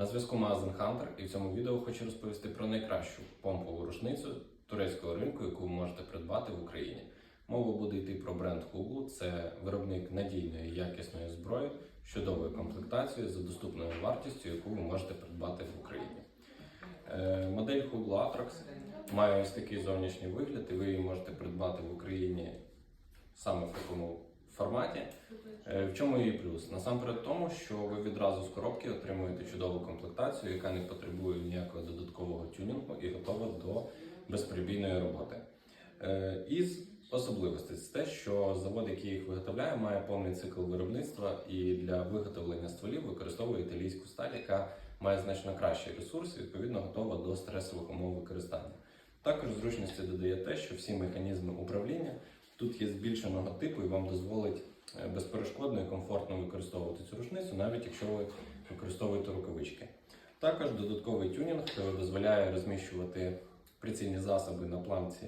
На зв'язку магазин Hunter і в цьому відео хочу розповісти про найкращу помпову рушницю турецького ринку, яку ви можете придбати в Україні. Мова буде йти про бренд Hublot. Це виробник надійної якісної зброї з чудовою комплектацією за доступною вартістю, яку ви можете придбати в Україні. Е, Модель Hublot Atrox має ось такий зовнішній вигляд, і ви її можете придбати в Україні саме в такому форматі. Е, В чому її плюс? Насамперед тому, що ви відразу з коробки отримуєте чудову комплектацію, яка не потребує ніякого додаткового тюнінгу і готова до безперебійної роботи. Е, Із особливостей це те, що завод, який їх виготовляє, має повний цикл виробництва і для виготовлення стволів використовує італійську сталь, яка має значно кращий ресурс, відповідно готова до стресових умов використання. Також зручності додає те, що всі механізми управління тут є збільшеного типу і вам дозволить е, безперешкодно і комфортно використовувати цю рушницю, навіть якщо ви використовуєте рукавички. Також додатковий тюнінг дозволяє розміщувати прицільні засоби на планці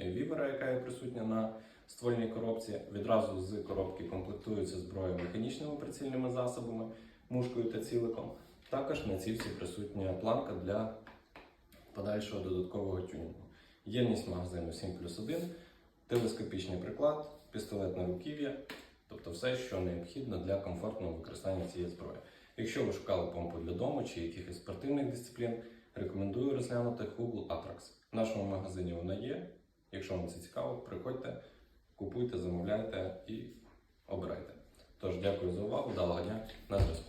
е, вівера, яка є присутня на ствольній коробці. Відразу з коробки комплектується зброя механічними прицільними засобами, мушкою та ціликом. Також на цівці присутня планка для подальшого додаткового тюнінгу. Ємність магазину 7 плюс 1, телескопічний приклад, пістолетне руків'я, тобто все, що необхідно для комфортного використання цієї зброї. Якщо ви шукали помпу для дому чи якихось спортивних дисциплін, рекомендую розглянути Google Atrax. В нашому магазині вона є. Якщо вам це цікаво, приходьте, купуйте, замовляйте і обирайте. Тож, дякую за увагу, вдалого дня на зв'язку.